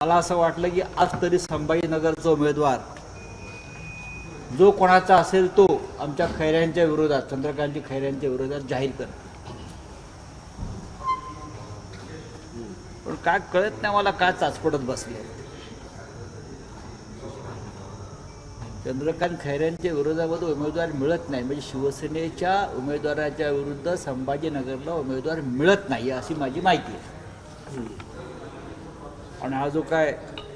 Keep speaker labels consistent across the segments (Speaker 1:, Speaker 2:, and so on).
Speaker 1: मला असं वाटलं की आज तरी संभाजीनगरचा उमेदवार जो कोणाचा असेल तो आमच्या खैऱ्यांच्या विरोधात चंद्रकांतजी खैऱ्यांच्या विरोधात जाहीर कर पण काय कळत नाही मला काय चाचपडत बसले. चंद्रकांत खैऱ्यांच्या विरोधामध्ये उमेदवार मिळत नाही. म्हणजे शिवसेनेच्या उमेदवाराच्या विरुद्ध संभाजीनगरला उमेदवार मिळत नाही अशी माझी माहिती आहे. आणि हा जो काय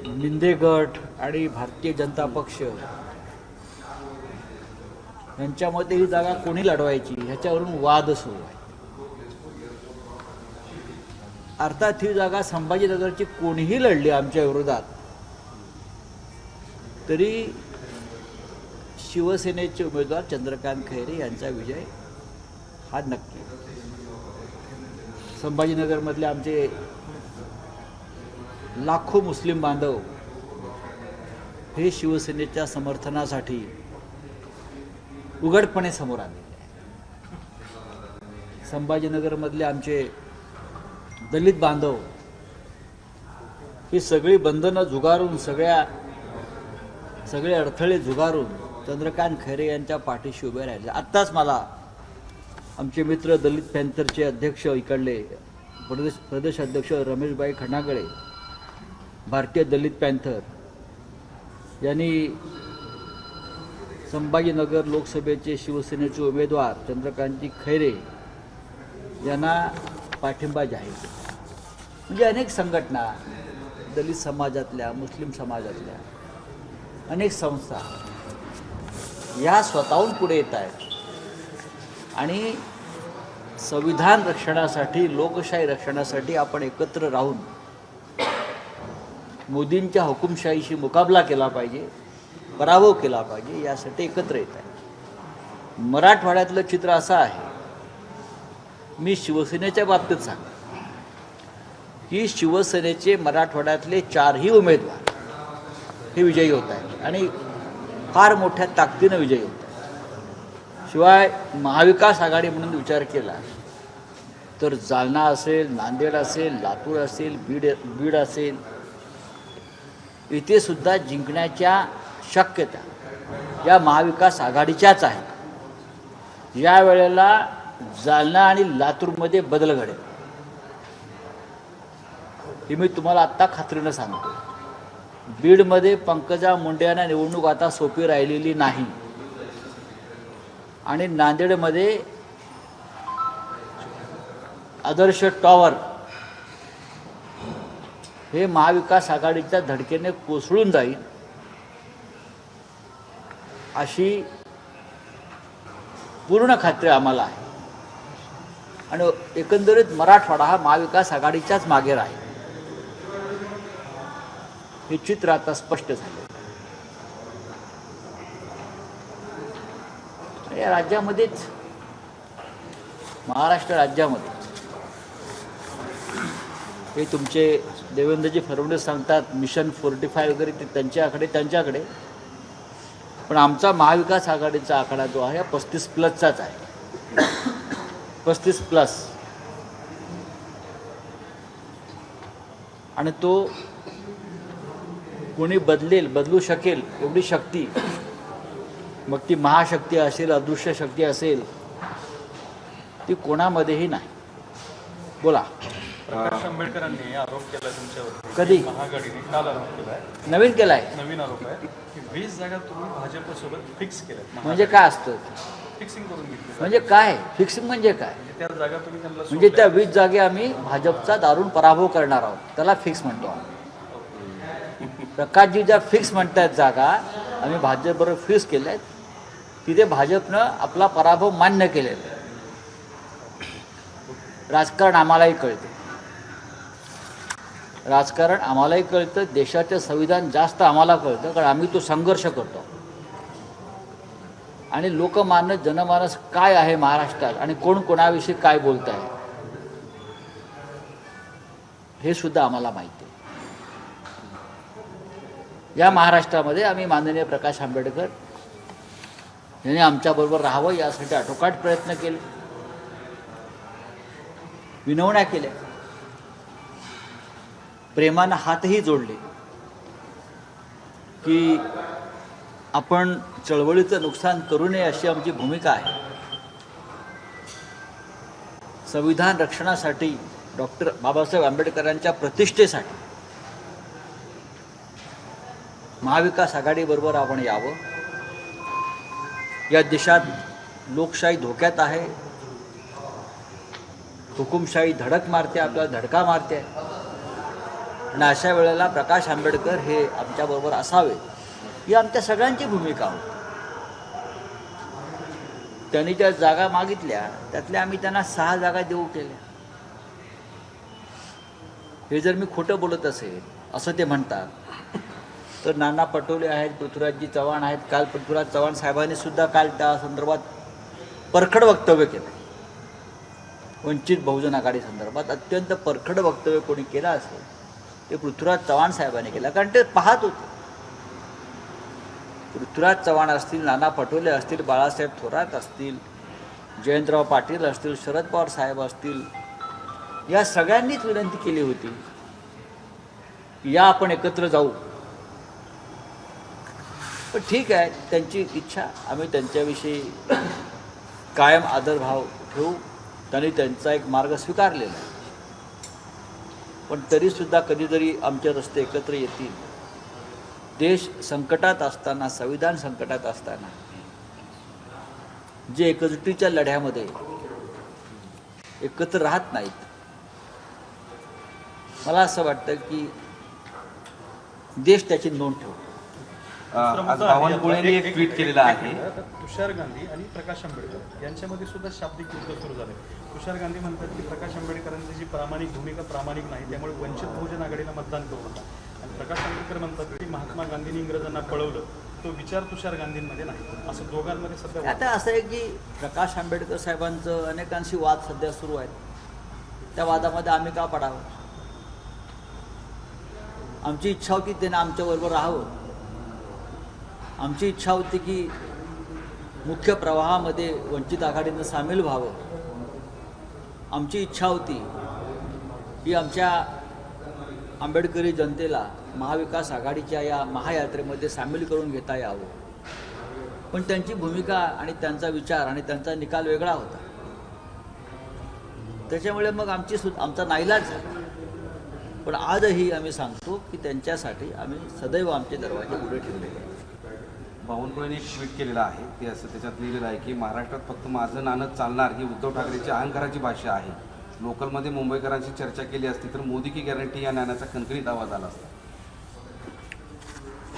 Speaker 1: मिंदे गट आणि भारतीय जनता पक्ष यांच्यामध्ये ही जागा कोणी लढवायची? ह्याच्यावरून वाद सुरू आहे. अर्थात ही जागा संभाजीनगरची कोणीही लढली आमच्या विरोधात तरी शिवसेनेचे उमेदवार चंद्रकांत खैरे यांचा विजय हा नक्की. संभाजीनगरमधले आमचे लाखो मुस्लिम बांधव हे शिवसेनेच्या समर्थनासाठी उघडपणे समोर आलेले आहे संभाजीनगरमधले आमचे दलित बांधव ही सगळी बंधनं झुगारून सगळ्या सगळे अडथळे झुगारून चंद्रकांत खैरे यांच्या पाठीशी उभे राहिले. आत्ताच मला आमचे मित्र दलित पॅन्थरचे अध्यक्ष इकडले प्रदेश प्रदेश अध्यक्ष रमेशबाई खणागळे भारतीय दलित पॅन्थर यांनी संभाजीनगर लोकसभेचे शिवसेनेचे उमेदवार चंद्रकांतजी खैरे यांना पाठिंबा जाहीर केला म्हणजे अनेक संघटना दलित समाजातल्या मुस्लिम समाजातल्या अनेक संस्था या स्वतःहून पुढे येत आहेत. आणि संविधान रक्षणासाठी लोकशाही रक्षणासाठी आपण एकत्र राहून मोदींच्या हुकुमशाहीशी मुकाबला केला पाहिजे पराभव केला पाहिजे यासाठी एकत्र येत आहे. मराठवाड्यातलं चित्र असं आहे. मी शिवसेनेच्या बाबतीत सांग की शिवसेनेचे मराठवाड्यातले चारही उमेदवार हे विजयी होत आहेत आणि फार मोठ्या ताकदीनं विजयी होत आहेत. शिवाय महाविकास आघाडी म्हणून विचार केला तर जालना असेल नांदेड असेल लातूर असेल बीड बीड असेल इथे सुद्धा जिंकण्याच्या शक्यता या महाविकास आघाडीच्याच आहेत. या वेळेला जालना आणि लातूरमध्ये बदल घडेल. हे मी तुम्हाला आत्ता खात्रीनं सांगतो. बीडमध्ये पंकजा मुंडे यांना निवडणूक आता सोपी राहिलेली नाही. आणि नांदेडमध्ये आदर्श टॉवर हे महाविकास आघाडीच्या धडकेने कोसळून जाईल अशी पूर्ण खात्री आम्हाला आहे. आणि एकंदरीत मराठवाडा हा महाविकास आघाडीच्याच मागे राहील. हे चित्र आता स्पष्ट झालं. या राज्यामध्येच महाराष्ट्र राज्यामध्ये हे तुमचे देवेंद्रजी फडणवीस सांगतात मिशन फोर्टी फाय वगैरे ते त्यांच्याकडे त्यांच्याकडे. पण आमचा महाविकास आघाडीचा आकडा जो आहे पस्तीस प्लसचाच आहे. पस्तीस प्लस. आणि तो कोणी बदलेल बदलू शकेल एवढी शक्ती. मग ती महाशक्ती असेल अदृश्य शक्ती असेल ती कोणामध्येही नाही. बोला.
Speaker 2: आंबेडकरांनी आरोप केला तुमच्यावर
Speaker 1: कधी?
Speaker 2: महाआघाडीने काल आरोप केलाय.
Speaker 1: नवीन केला आहे
Speaker 2: नवीन आरोप आहे. की वीस जागा तुम्ही भाजपसोबत फिक्स केल्यात.
Speaker 1: म्हणजे काय असतं?
Speaker 2: फिक्सिंग करून घेतली
Speaker 1: म्हणजे काय? फिक्सिंग म्हणजे काय?
Speaker 2: म्हणजे त्या जागा तुम्ही त्यांना
Speaker 1: म्हणजे त्या वीस जागे आम्ही भाजपचा दारुण पराभव करणार आहोत. त्याला फिक्स म्हणतो आम्ही. प्रकाशजी ज्या फिक्स म्हणतायत जागा आम्ही भाजपबरोबर फिक्स केल्या आहेत तिथे भाजपनं आपला पराभव मान्य केलेला आहे. राजकारण आम्हालाही कळते राजकारण आम्हालाही कळतं देशाचं संविधान जास्त आम्हाला कळतं कारण आम्ही तो संघर्ष करतो. आणि लोकमानस जनमानस काय आहे महाराष्ट्रात आणि कोण कोणाविषयी काय बोलत आहे हे सुद्धा आम्हाला माहिती आहे. या महाराष्ट्रामध्ये आम्ही माननीय प्रकाश आंबेडकर यांनी आमच्याबरोबर राहावं यासाठी आटोकाट प्रयत्न केले. विनवण्या केल्या. प्रेमानं हातही जोडले. की आपण चळवळीचं नुकसान करू नये अशी आमची भूमिका आहे. संविधान रक्षणासाठी डॉक्टर बाबासाहेब आंबेडकरांच्या प्रतिष्ठेसाठी महाविकास आघाडीबरोबर आपण यावं. या देशात लोकशाही धोक्यात आहे. हुकुमशाही धडक मारते आपल्याला धडका मारते. आणि अशा वेळेला प्रकाश आंबेडकर हे आमच्याबरोबर असावे. ही आमच्या सगळ्यांची भूमिका होती. त्यांनी ज्या जागा मागितल्या त्यातल्या आम्ही त्यांना सहा जागा देऊ केल्या. हे जर मी खोटं बोलत असेल असं ते म्हणतात. तर नाना पटोले आहेत पृथ्वीराजजी चव्हाण आहेत. काल पृथ्वीराज चव्हाण साहेबांनी सुद्धा काल त्या संदर्भात परखड वक्तव्य केलं. वंचित बहुजन आघाडी संदर्भात अत्यंत परखड वक्तव्य कोणी केलं असेल ते पृथ्वीराज चव्हाण साहेबांनी केलं. कारण ते पाहत होते. पृथ्वीराज चव्हाण असतील नाना पटोले असतील बाळासाहेब थोरात असतील जयंतराव पाटील असतील शरद पवार साहेब असतील या सगळ्यांनीच विनंती केली होती की या आपण एकत्र जाऊ. पण ठीक आहे त्यांची इच्छा आम्ही त्यांच्याविषयी कायम आदरभाव ठेवू. त्यांनी त्यांचा एक मार्ग स्वीकारलेला आहे. पण तरीसुद्धा कधीतरी आमचे रस्ते एकत्र येतील. देश संकटात असताना संविधान संकटात असताना जे एकजुटीच्या लढ्यामध्ये एकत्र राहत नाहीत. मला असं वाटतं की देश त्याची नोंद ठेवतो.
Speaker 3: आज बावनकुळेंनी एक ट्विट केलेलं आहे.
Speaker 2: तुषार गांधी आणि प्रकाश आंबेडकर यांच्यामध्ये सुद्धा शाब्दिक युद्ध सुरू झाले. तुषार गांधी म्हणतात की प्रकाश आंबेडकरांची जी प्रामाणिक भूमिका प्रामाणिक नाही त्यामुळे वंचित बहुजन आघाडीला मतदान करू नका. आणि प्रकाश आंबेडकर म्हणतात की महात्मा गांधींनी इंग्रजांना पळवलं तो विचार तुषार गांधींमध्ये नाही. असं दोघांमध्ये सध्या
Speaker 1: आता असं आहे की प्रकाश आंबेडकर साहेबांचं अनेकांशी वाद सध्या सुरू आहेत. त्या वादामध्ये आम्ही का पडावं? आमची इच्छा होती त्यांना आमच्याबरोबर राहावं. आमची इच्छा होती की मुख्य प्रवाहामध्ये वंचित आघाडीनं सामील व्हावं. आमची इच्छा होती की आमच्या आंबेडकरी जनतेला महाविकास आघाडीच्या या महायात्रेमध्ये सामील करून घेता यावं. पण त्यांची भूमिका आणि त्यांचा विचार आणि त्यांचा निकाल वेगळा होता. त्याच्यामुळे मग आमची सु आमचा नाईलाज झाला. पण आजही आम्ही सांगतो की त्यांच्यासाठी आम्ही सदैव आमचे दरवाजे उघडे ठेवलेले आहेत
Speaker 3: बावनकुळेने एक ट्विट केलेलं आहे. ते असं त्याच्यात लिहिलेलं आहे की महाराष्ट्रात फक्त माझं नाणं चालणार ही उद्धव ठाकरेची अहंकाराची भाषा आहे. लोकलमध्ये मुंबईकरांशी चर्चा केली असती तर मोदी की गॅरंटी या नाण्याचा कणकणीत आवाज आला असता.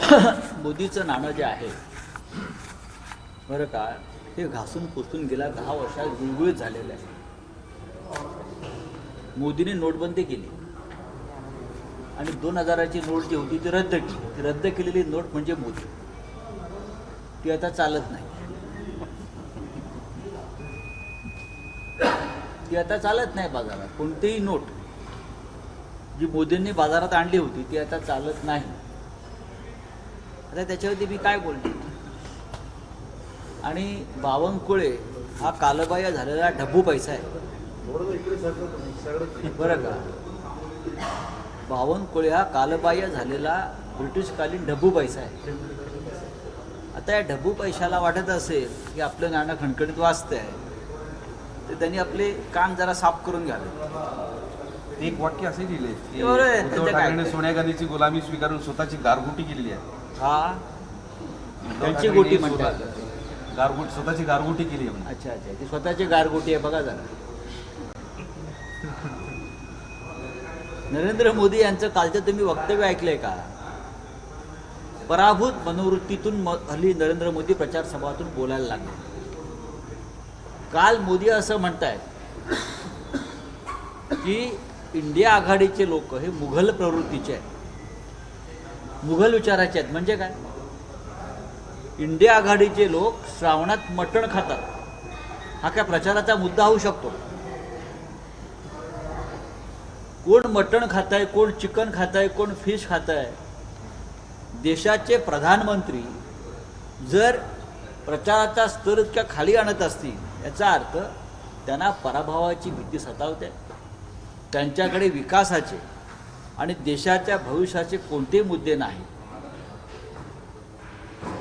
Speaker 1: मोदीचं नाणं जे आहे बरं का ते घासून पुसून गेल्या दहा वर्षात गुळगुळीत झालेलं आहे. मोदीने नोटबंदी केली. आणि दोन हजाराची नोट जी होती ती रद्द केली. ती रद्द केलेली नोट म्हणजे मोदी. ती आता चालत नाही. ती आता चालत नाही बाजारात कोणतीही नोट. जी मोदींनी बाजारात आणली होती ती आता चालत नाही. आता त्याच्यावरती मी काय बोलतो आणि बावनकुळे हा कालबाह्य झालेला ढब्बू पैसा आहे. बरं का? बावनकुळे हा कालबाह्य झालेला ब्रिटिशकालीन ढब्बू पैसा आहे. आता या ढब्बू पैशाला वाटत असेल की आपलं नाणं खणखणीत वाचतंय तर त्यांनी आपले कान जरा साफ करून घ्यावे
Speaker 3: एक वाक्य असे लिहिले की
Speaker 1: बरोबर आहे,
Speaker 3: उद्धव
Speaker 1: काय?
Speaker 3: सोनिया गांधीची गुलामी स्वीकारून स्वतःची गारगुटी केलेली आहे.
Speaker 1: हा?
Speaker 3: उद्धव
Speaker 1: त्यांची
Speaker 3: ठाकरेंनी
Speaker 1: गोटी
Speaker 3: स्वतः-
Speaker 1: म्हणतात
Speaker 3: गारगुट स्वतःची गारगुटी केली आहे.
Speaker 1: अच्छा अच्छा. ती स्वतःची गारगोटी आहे बघा जरा. नरेंद्र मोदी यांचं कालचं तुम्ही वक्तव्य ऐकलंय का? पराभूत मनोवृत्तीतून म हल्ली नरेंद्र मोदी प्रचार सभातून बोलायला लागले. काल मोदी असं म्हणतायत की इंडिया आघाडीचे लोक हे मुघल प्रवृत्तीचे आहेत. मुघल विचाराचे आहेत. म्हणजे काय? इंडिया आघाडीचे लोक श्रावणात मटण खातात. हा काय प्रचाराचा मुद्दा होऊ शकतो? कोण मटण खात आहे कोण चिकन खात आहे कोण फिश खात आहे देशाचे प्रधानमंत्री जर प्रचाराचा स्तर इतक्या खाली आणत असतील याचा अर्थ त्यांना पराभवाची भीती सतावते त्यांच्याकडे विकासाचे आणि देशाच्या भविष्याचे कोणतेही मुद्दे नाही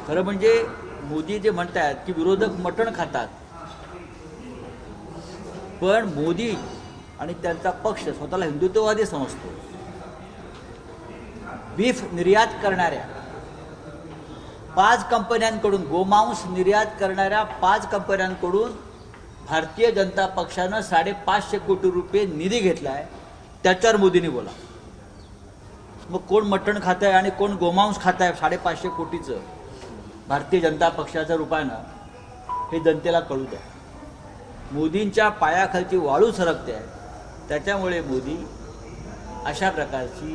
Speaker 1: खरं म्हणजे मोदी जे म्हणतात की विरोधक मटण खातात पण मोदी आणि त्यांचा पक्ष स्वतःला हिंदुत्ववादी समजतो. बीफ निर्यात करणाऱ्या पाच कंपन्यांकडून गोमांस निर्यात करणाऱ्या पाच कंपन्यांकडून भारतीय जनता पक्षानं साडेपाचशे कोटी रुपये निधी घेतला आहे त्याच्यावर मोदींनी बोला. मग कोण मटण खात आहे आणि कोण गोमांस खात आहे साडेपाचशे कोटीचं? भारतीय जनता पक्षाच्या रूपानं हे जनतेला कळू द्या. मोदींच्या पायाखालची वाळू सरकते. आहे त्याच्यामुळे मोदी अशा प्रकारची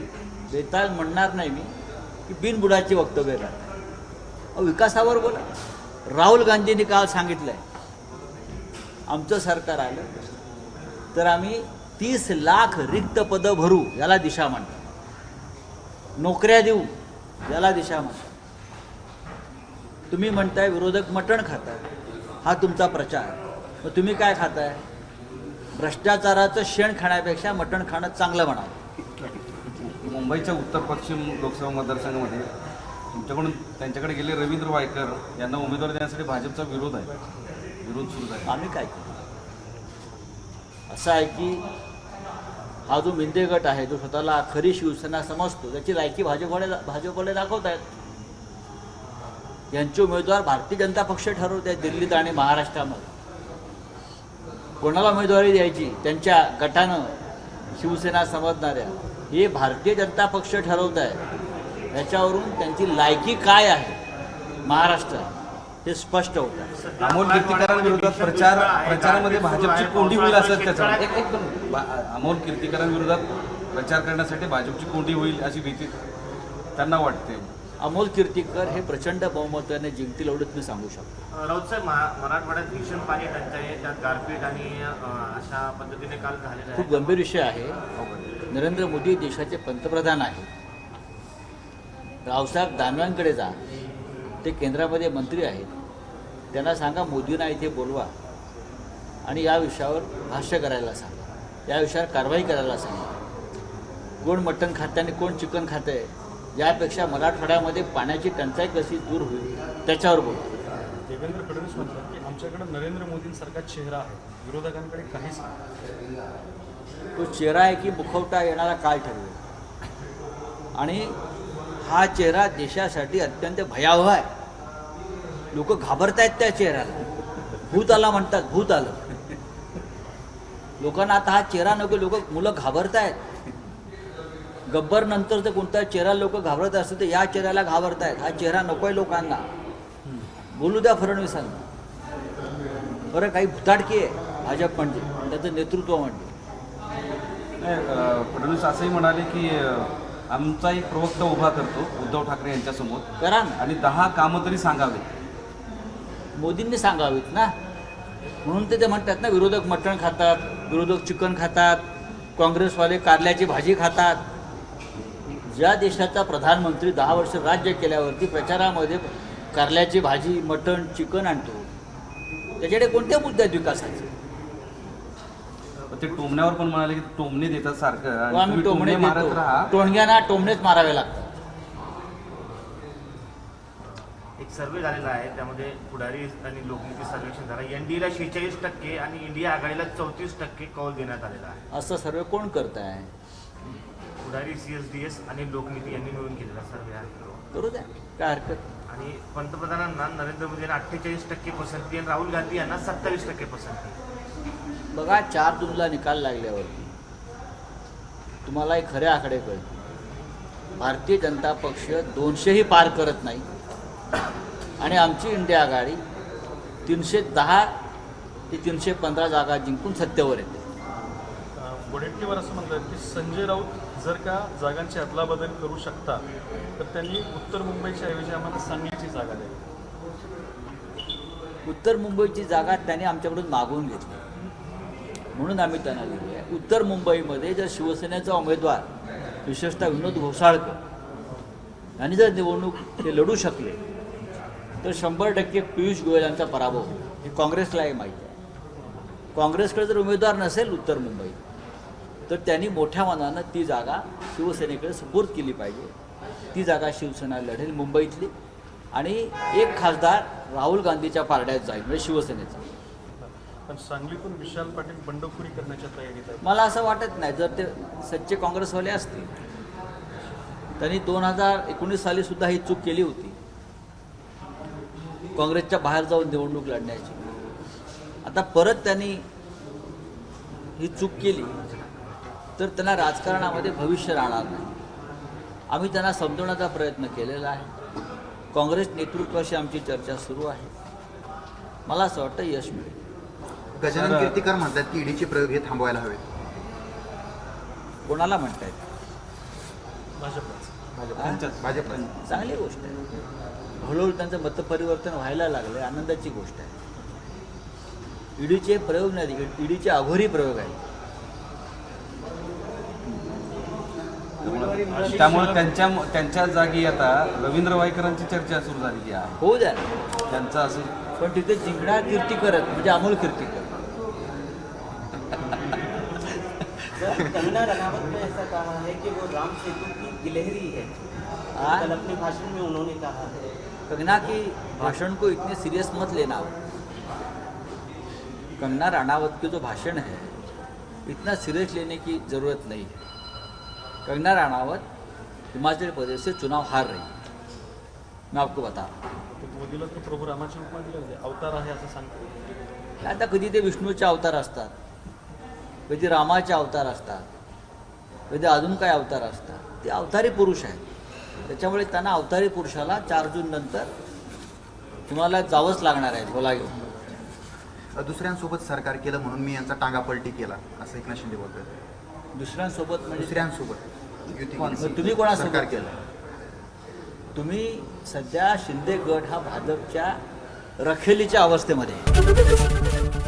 Speaker 1: बेताल म्हणणार नाही मी की बिनबुडाची वक्तव्य करतात विकासावर बोला. राहुल गांधींनी काल सांगितलं आहे आमचं सरकार आलं तर आम्ही तीस लाख रिक्त पदं भरू याला दिशा म्हणतात. नोकऱ्या देऊ याला दिशा म्हणतात. तुम्ही म्हणताय विरोधक मटण खाताय हा तुमचा प्रचार. मग तुम्ही काय खाताय? भ्रष्टाचाराचं शेण खाण्यापेक्षा मटण खाणं चांगलं म्हणावं.
Speaker 3: मुंबईच्या उत्तर पश्चिम लोकसभा मतदारसंघामध्ये तुमच्याकडून त्यांच्याकडे गेले रवींद्र वायकर यांना उमेदवारी देण्यासाठी भाजपचा विरोध आहे. विरोध सुरू आहे
Speaker 1: आम्ही काय केलं असं आहे की हा जो मिंदे गट आहे जो स्वतःला खरी शिवसेना समजतो त्याची लायकी भाजपकडे भाजपकडे दाखवत आहेत यांचे उमेदवार भारतीय जनता पक्ष ठरवत आहेत दिल्लीत आणि महाराष्ट्रामध्ये. कोणाला उमेदवारी द्यायची? त्यांच्या गटानं शिवसेना समजणाऱ्या. हे भारतीय जनता पक्ष ठरवत आहे याच्यावरून त्यांची लायकी काय आहे? महाराष्ट्रात हे स्पष्ट होत
Speaker 3: अमोल कीर्तिकारांविरोधात प्रचार प्रचारामध्ये भाजपची कोंडी होईल असं त्याचं एक एक अमोल कीर्तिकारांविरोधात प्रचार करण्यासाठी भाजपची कोंडी होईल अशी भीती त्यांना वाटते.
Speaker 1: अमोल कीर्तीकर हे प्रचंड बहुमताने जिंकतील एवढंच मी सांगू शकतो.
Speaker 4: राऊत साहेब महा- मराठवाड्यात भीषण पाणी टंचाई आहे. त्यात गारपीट आणि अशा पद्धतीने काल झालेलं
Speaker 1: खूप गंभीर विषय आहे. नरेंद्र मोदी देशाचे पंतप्रधान आहेत. रावसाहेब दानवांकडे जा. ते केंद्रामध्ये मंत्री आहेत. त्यांना सांगा मोदींना इथे बोलवा. आणि या विषयावर भाष्य करायला सांगा. या विषयावर कारवाई करायला सांगा. कोण मटण खाते आणि कोण चिकन खाते यापेक्षा मराठवाड्यामध्ये पाण्याची टंचाई कशी दूर होईल त्याच्यावर बोला.
Speaker 2: देवेंद्र फडणवीस म्हणतात की आमच्याकडे नरेंद्र मोदींसारखा चेहरा आहे. विरोधकांकडे काहीच नाही.
Speaker 1: तो चेहरा आहे की मुखवटा येणारा काळ ठरवेल. आणि हा चेहरा देशासाठी अत्यंत भयावह आहे. लोक घाबरत आहेत त्या चेहऱ्याला. भूत आला म्हणतात भूत आलं. लोकांना आता हा चेहरा नको लोक मुलं घाबरत आहेत गब्बर नंतर जर कोणता चेहरा लोक घाबरत असतील तर या चेहऱ्याला घाबरत आहेत हा चेहरा नकोय लोकांना. बोलू द्या फडणवीसांना. बरं काही भुताटकी आहे भाजप म्हणजे त्याचं नेतृत्व म्हणजे.
Speaker 3: फडणवीस असंही म्हणाले की आमचा एक प्रवक्ता उभा करतो उद्धव ठाकरे यांच्यासमोर.
Speaker 1: करा ना.
Speaker 3: आणि दहा कामं तरी सांगावे
Speaker 1: मोदींनी सांगावीत ना. म्हणून ते ते म्हणतात ना विरोधक मटण खातात विरोधक चिकन खातात काँग्रेसवाले कारल्याची भाजी खातात. ज्या देशाचा प्रधानमंत्री दहा वर्ष राज्य केल्यावरती प्रचारामध्ये कारल्याची भाजी मटण चिकन आणतो त्याच्याकडे कोणत्या मुद्दे आहेत विकासाचे
Speaker 3: ते टोमण्यावर पण म्हणाले की टोमणे देतात सारखं. आणि
Speaker 1: व आम्ही
Speaker 3: तुम्ही
Speaker 1: टोमणे
Speaker 3: मारत राहा.
Speaker 1: टोणग्यांना टोमणेच मारावे लागतात.
Speaker 4: एक सर्वे झालेला आहे त्यामध्ये पुढारी आणि लोकनीती सर्वेक्षण झाला. एनडीएला शेहेचाळीस टक्के आणि इंडिया आघाडीला चौतीस टक्के कौल देण्यात आलेला आहे.
Speaker 1: असं सर्व कोण करत आहे?
Speaker 4: पुढारी सीएसडीएस आणि लोकनीती यांनी मिळून केलेला सर्वे आहे.
Speaker 1: करू द्या. काय हरकत?
Speaker 4: आणि पंतप्रधानांना नरेंद्र मोदी यांना अठ्ठेचाळीस टक्के पसंती आणि राहुल गांधी यांना सत्तावीस टक्के पसंती.
Speaker 1: बघा चार जूनला निकाल लागल्यावरती तुम्हाला एक खरे आकडे कळतील भारतीय जनता पक्ष दोनशेही पार करत नाही. आणि आमची इंडिया आघाडी तीनशे दहा ते तीनशे पंधरा जागा जिंकून सत्तेवर येते.
Speaker 2: वडेट्टीवार असं म्हणतात की संजय राऊत जर का जागांची अदलाबदल करू शकता तर त्यांनी उत्तर मुंबईच्या ऐवजी आम्हाला सांगलीची जागा द्यावी.
Speaker 1: उत्तर मुंबईची जागा त्यांनी आमच्याकडून मागवून घेतली. म्हणून आम्ही त्यांना दिली आहे. उत्तर मुंबईमध्ये जर शिवसेनेचा उमेदवार विशेषतः विनोद घोसाळकर यांनी जर निवडणूक ते लढू शकले तर शंभर टक्के पियुष गोयल यांचा पराभव हे काँग्रेसलाही माहिती आहे. काँग्रेसकडे जर उमेदवार नसेल उत्तर मुंबई तर त्यांनी मोठ्या मनानं ती जागा शिवसेनेकडे सुपूर्द केली पाहिजे. ती जागा शिवसेना लढेल मुंबईतली आणि एक खासदार राहुल गांधीच्या पारड्यात जाईल म्हणजे शिवसेनेचा.
Speaker 2: पण सांगलीतून विशाल पाटील बंडखोरी करण्याच्या तयारीत आहे
Speaker 1: मला असं वाटत नाही जर ते सच्चे काँग्रेसवाले असतील त्यांनी दोन हजार एकोणीस साली सुद्धा ही चूक केली होती. काँग्रेसच्या बाहेर जाऊन निवडणूक लढण्याची. आता परत त्यांनी ही चूक केली तर त्यांना राजकारणामध्ये भविष्य राहणार नाही. आम्ही त्यांना समजवण्याचा प्रयत्न केलेला आहे. काँग्रेस नेतृत्वाशी आमची चर्चा सुरू आहे. मला असं वाटतं यश मिळेल.
Speaker 5: गजानन कीर्तीकर म्हणतात की ईडीचे प्रयोग हे थांबवायला हवेत
Speaker 1: कोणाला म्हणतायत?
Speaker 5: भाजप
Speaker 1: चांगली गोष्ट आहे. हळूहळू त्यांचं मतपरिवर्तन व्हायला लागलं. आनंदाची गोष्ट आहे. ईडीचे प्रयोग नाही. ईडीचे अघोरी प्रयोग आहेत.
Speaker 3: त्यामुळे त्यांच्या त्यांच्या जागी आता रवींद्र वाईकरांची चर्चा सुरू झालेली आहे.
Speaker 1: होऊ द्या. ना.
Speaker 3: त्यांचं असं
Speaker 1: पण तिथे जिंकणार कीर्तीकरच म्हणजे अमोल
Speaker 6: कंगना रनावत ने ऐसा कहा है कि वो राम सेतु की गिलहरी है? कल अपने भाषण में उन्होंने कहा है।
Speaker 1: कंगना की भाषण को इतने सीरियस मत लेना। कंगना राणावत के जो भाषण है इतना सीरियस लेने की ज़रूरत नहीं है। कंगना राणावत हिमाचल प्रदेश से चुनाव हार रही है। मैं आपको बता रहा हूँ।
Speaker 2: तर प्रभू रामाच्या उपमा दिलं होते अवतार आहे असं सांगतो.
Speaker 1: आता कधी ते विष्णूचे अवतार असतात? कधी रामाचे अवतार असतात. कधी अजून काय अवतार असतात. ते अवतारी पुरुष आहेत. त्याच्यामुळे त्यांना अवतारी पुरुषाला चार जून नंतर तुम्हाला जावंच लागणार आहे बोला घेऊन.
Speaker 5: दुसऱ्यांसोबत सरकार केलं म्हणून मी यांचा टांगापलटी केला असं एकनाथ शिंदे बोलतात.
Speaker 1: दुसऱ्यांसोबत म्हणजे
Speaker 5: दुसऱ्यांसोबत.
Speaker 3: कोण?
Speaker 1: तुम्ही कोणासोबत?
Speaker 5: सरकार
Speaker 1: केलं. तुम्ही सध्या शिंदे गट हा भाजपच्या रखेलीच्या अवस्थेमध्ये.